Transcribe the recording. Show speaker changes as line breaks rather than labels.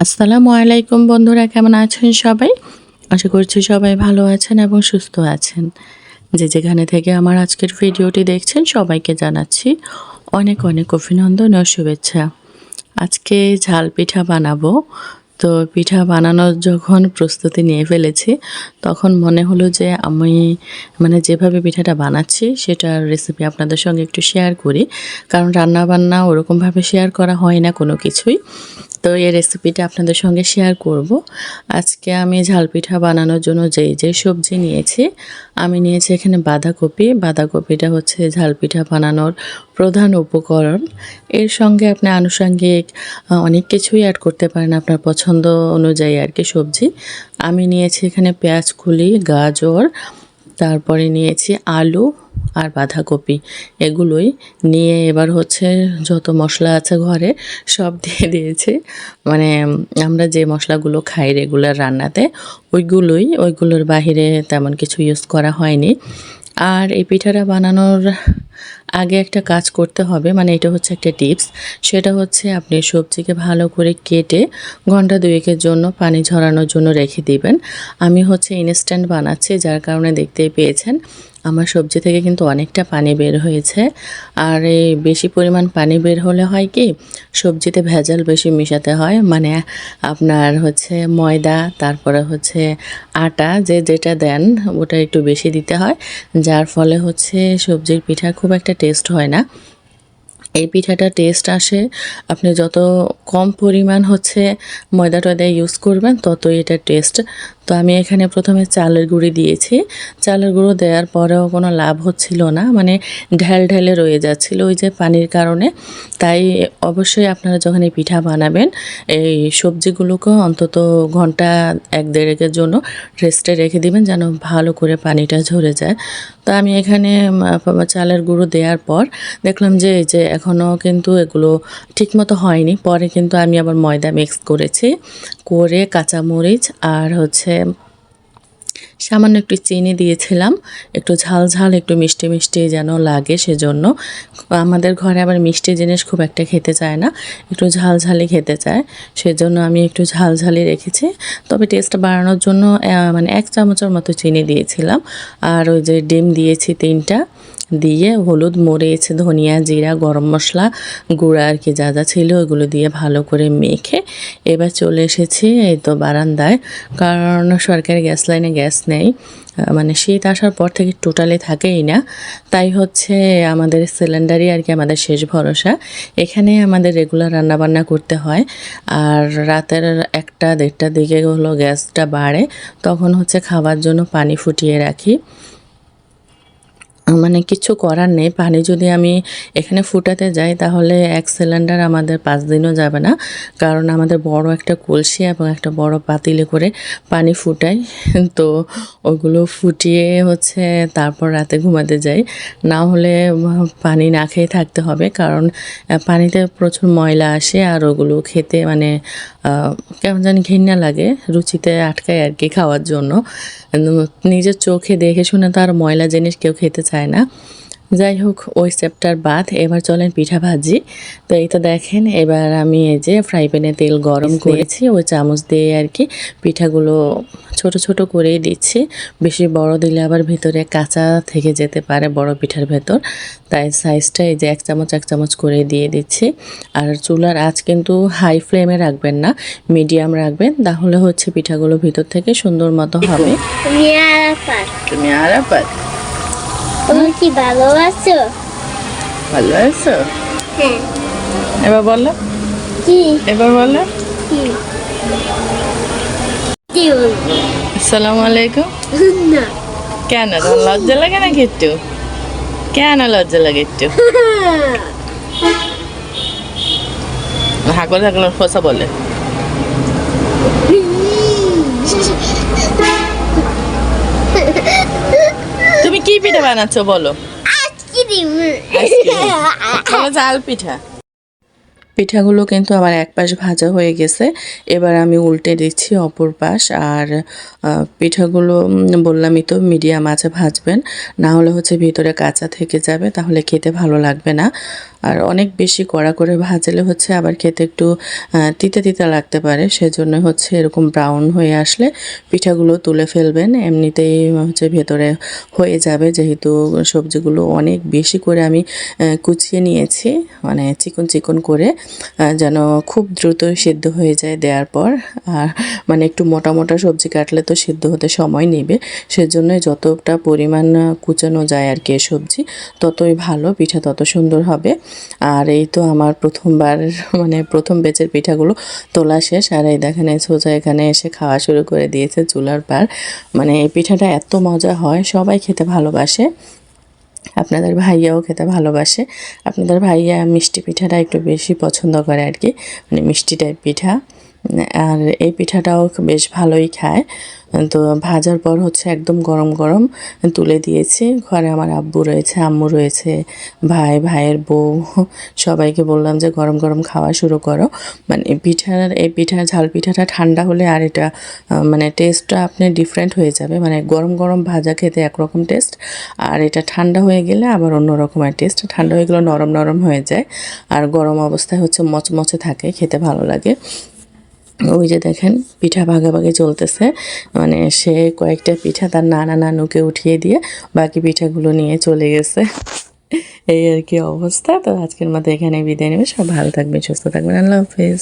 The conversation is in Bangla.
আসসালামু আলাইকুম বন্ধুরা, কেমন আছেন সবাই? আশা করছি সবাই ভালো আছেন এবং সুস্থ আছেন। যে যেখানে থেকে আমার আজকের ভিডিওটি দেখছেন, সবাইকে জানাচ্ছি অনেক অনেক অভিনন্দন ও শুভেচ্ছা। আজকে ঝাল পিঠা বানাবো। তো পিঠা বানানোর যখন প্রস্তুতি নিয়ে ফেলেছি, তখন মনে হলো যে আমি মানে যেভাবে পিঠাটা বানাচ্ছি, সেটার রেসিপি আপনাদের সঙ্গে একটু শেয়ার করি। কারণ রান্না বান্না ওরকমভাবে শেয়ার করা হয় না কোনো কিছুই। তো এই রেসিপিটা আপনাদের সঙ্গে শেয়ার করব। আজকে আমি ঝাল পিঠা বানানোর জন্য যেই যে সবজি নিয়েছি, আমি নিয়েছি এখানে বাঁধাকপি। বাঁধাকপিটা হচ্ছে ঝাল পিঠা বানানোর প্রধান উপকরণ। এর সঙ্গে আপনি আনুষঙ্গিক অনেক কিছুই অ্যাড করতে পারেন আপনার পছন্দ অনুযায়ী আর কি সবজি। আমি নিয়েছি এখানে পেঁয়াজ কুলি, গাজর তারপরে নিয়েছি আলু আর বাঁধাকপি। এগুলোই নিয়ে এবার হচ্ছে যত মশলা আছে ঘরে সব দিয়ে দিয়েছি। মানে আমরা যে মশলাগুলো খাই রেগুলার রান্নাতে, ওইগুলোই, ওইগুলোর বাহিরে তেমন কিছু ইউজ করা হয়নি। আর এই পিঠাটা বানানোর আগে একটা কাজ করতে হবে মানে এটা হচ্ছে একটা টিপস। সেটা হচ্ছে আপনি সবজিকে ভালো করে কেটে ঘণ্টা দুয়েকের জন্য পানি ঝরানোর জন্য রেখে দিবেন। আমি হচ্ছে ইনস্ট্যান্ট বানাচ্ছি, যার কারণে দেখতেই পেয়েছেন আমার সবজি থেকে কিন্তু অনেকটা পানি বের হয়েছে। আর এই বেশি পরিমাণ পানি বের হলে হয় কি, সবজিতে ভেজাল বেশি মেশাতে হয় মানে আপনার হচ্ছে ময়দা, তারপরে হচ্ছে আটা, যে যেটা দেন ওটা একটু বেশি দিতে হয়, যার ফলে হচ্ছে সবজির পিঠা খুব একটা টেস্ট হয় না। এই পিঠাটা টেস্ট আসে, আপনি যত কম পরিমাণ হচ্ছে ময়দা টয়দা ইউজ করবেন, ততই এটা টেস্ট তো আমি এখানে প্রথমে চালের গুঁড়ি দিয়েছি। চালের গুঁড়ো দেওয়ার পরেও কোনো লাভ হচ্ছিল না মানে ঢেল ঢেলে রয়ে যাচ্ছিল ওই যে পানির কারণে। তাই অবশ্যই আপনারা যখন এই পিঠা বানাবেন, এই সবজিগুলোকেও অন্তত ঘণ্টা এক দেড়েকের জন্য রেস্টে রেখে দিবেন যেন ভালো করে পানিটা ঝরে যায়। তো আমি এখানে চালের গুঁড়ো দেওয়ার পর দেখলাম যে, এই যে এখনও কিন্তু এগুলো ঠিকমতো হয়নি। পরে কিন্তু আমি আবার ময়দা মিক্স করেছি, করে কাঁচামরিচ আর হচ্ছে সামান্য একটু চিনি দিয়েছিলাম, একটু ঝাল ঝাল, একটু মিষ্টি মিষ্টি যেন লাগে সেজন্য। আমাদের ঘরে আবার মিষ্টি জিনিস খুব একটা খেতে চায় না, একটু ঝাল ঝালি খেতে চায়, সেজন্য আমি একটু ঝাল ঝালি রেখেছি। তবে টেস্ট বাড়ানোর জন্য মানে এক চামচের মতো চিনি দিয়েছিলাম, আর ওই যে ডিম দিয়েছি তিনটা দিয়ে হলুদ, মরিচ, ধনিয়া, জিরা, গরম মশলা, গুঁড়া আর কি যা যা ছিল ওগুলো দিয়ে ভালো করে মেখে এবার চলে এসেছি এই তো বারান্দায়। কারণ সরকারি গ্যাস লাইনে গ্যাস নেই। মানে শীত আসার পর থেকে টোটালি থাকেই না। তাই হচ্ছে আমাদের সিলিন্ডারই আর কি আমাদের শেষ ভরসা। এখানে আমাদের রেগুলার রান্নাবান্না করতে হয়। আর রাতের একটা দেড়টার দিকে হলো গ্যাসটা বাড়ে। তখন হচ্ছে খাবার জন্য পানি ফুটিয়ে রাখি। মানে কিছু করার নেই। পানি যদি আমি এখানে ফুটাতে যাই, তাহলে এক সিলিন্ডার আমাদের পাঁচ দিনও যাবে না। কারণ আমাদের বড় একটা কলসি এবং একটা বড় পাতিলে করে পানি ফুটাই। তো ওগুলো ফুটিয়ে হচ্ছে তারপর রাতে ঘুমাতে যাই। না হলে পানি না খেয়ে থাকতে হবে। কারণ পানিতে প্রচুর ময়লা আসে আর ওগুলো খেতে মানে কেমন জানি ঘৃণা লাগে। রুচিতে আটকায় আর কি খাওয়ার জন্য। নিজের চোখে দেখে শুনে তো আর ময়লা জিনিস কেউ খেতে চায় না। যাই হোক ওই চ্যাপ্টার বাদ এবার চলেন পিঠা ভাজি। তো এই তো দেখেন এবার আমি এই যে ফ্রাই প্যানে তেল গরম করেছি ওই চামচ দিয়ে আর কি পিঠাগুলো ছোট ছোট করেই দিচ্ছি। বেশি বড় দিলে আবার ভিতরে কাঁচা থেকে যেতে পারে বড় পিঠার ভেতর। তাই সাইজটা এই যে এক চামচ এক চামচ করে দিয়ে দিচ্ছি। আর চুলার আঁচ কিন্তু হাই ফ্লেমে রাখবেন না মিডিয়াম রাখবেন। তাহলে হচ্ছে পিঠাগুলো ভিতর থেকে সুন্দর মতো হবে।
তুমি আরাফাত।
তুমি
কি ভালো আছো?
ভালো আছো?
হ্যাঁ
এবার বলো।
কি?
এবার বলো।
কি? কি বলব
আসসালামু আলাইকুম।
না।
কেন? তোমার লজ্জা লাগে নাকি একটু? কেন লজ্জা লাগে একটু? হাকর থাকলে ফসা বলে তুমি কি পিঠা বানাচ্ছো বলো। চাল পিঠা? পিঠাগুলো কিন্তু আমার এক পাশ ভাজা হয়ে গেছে। এবার আমি উল্টে দিচ্ছি অপর পাশ। আর পিঠাগুলো বললামই তো মিডিয়াম আছে ভাজবেন। না হলে হচ্ছে ভিতরে কাঁচা থেকে যাবে তাহলে খেতে ভালো লাগবে না। আর অনেক বেশি কড়া করে ভাজলে হচ্ছে আবার খেতে একটু তিতা তিতা লাগতে পারে। সেজন্য হচ্ছে এরকম ব্রাউন হয়ে আসলে পিঠাগুলো তুলে ফেলবেন। এমনিতেই হচ্ছে ভেতরে হয়ে যাবে যেহেতু সবজিগুলো অনেক বেশি করে আমি কুচিয়ে নিয়েছি। মানে চিকন চিকন করে যেন খুব দ্রুত সিদ্ধ হয়ে যায় দেওয়ার পর। আর মানে একটু মোটা মোটা সবজি কাটলে তো সিদ্ধ হতে সময় নেবে। সেজন্য যতটা পরিমাণ কুচানো যায় আর কি সবজি, ততই ভালো, পিঠা তত সুন্দর হবে। আর এই তো আমার প্রথমবার মানে প্রথম বেচের পিঠাগুলো তোলা শেষ। আর এই দেখেন, এই সোজা এখানে এসে খাওয়া শুরু করে দিয়েছে চুলার পার। মানে এই পিঠাটা এত মজা হয়, সবাই খেতে ভালোবাসে। আপনাদের ভাইয়াও খেতে ভালোবাসে। আপনাদের ভাইয়া মিষ্টি পিঠাটা একটু বেশি পছন্দ করে আর কি মানে মিষ্টি টাইপ পিঠা। আর এই পিঠাটাও বেশ ভালোই খায়। তো ভাজার পর হচ্ছে একদম গরম গরম তুলে দিয়েছি। ঘরে আমার আব্বু রয়েছে, আম্মু রয়েছে, ভাই, ভাইয়ের বউ, সবাইকে বললাম যে গরম গরম খাওয়া শুরু করো। মানে পিঠার, এই পিঠা, ঝাল পিঠাটা ঠান্ডা হলে আর এটা মানে টেস্টটা আপনি ডিফারেন্ট হয়ে যাবে। মানে গরম গরম ভাজা খেতে একরকম টেস্ট আর এটা ঠান্ডা হয়ে গেলে আবার অন্য রকমের টেস্ট ঠান্ডা হয়ে গেলে নরম নরম হয়ে যায়। আর গরম অবস্থায় হচ্ছে মচমচে থাকে, খেতে ভালো লাগে। ওই যে দেখেন, পিঠা ভাগাভাগি চলতেছে। মানে সে কয়েকটা পিঠা তার নানা নানুকে উঠিয়ে দিয়ে বাকি পিঠাগুলো নিয়ে চলে গেছে। এই আর কি অবস্থা। তো আজকের মতো এখানে বিদায় নেবে। সব ভালো থাকবে সুস্থ থাকবেন। আল্লাহ হাফিজ।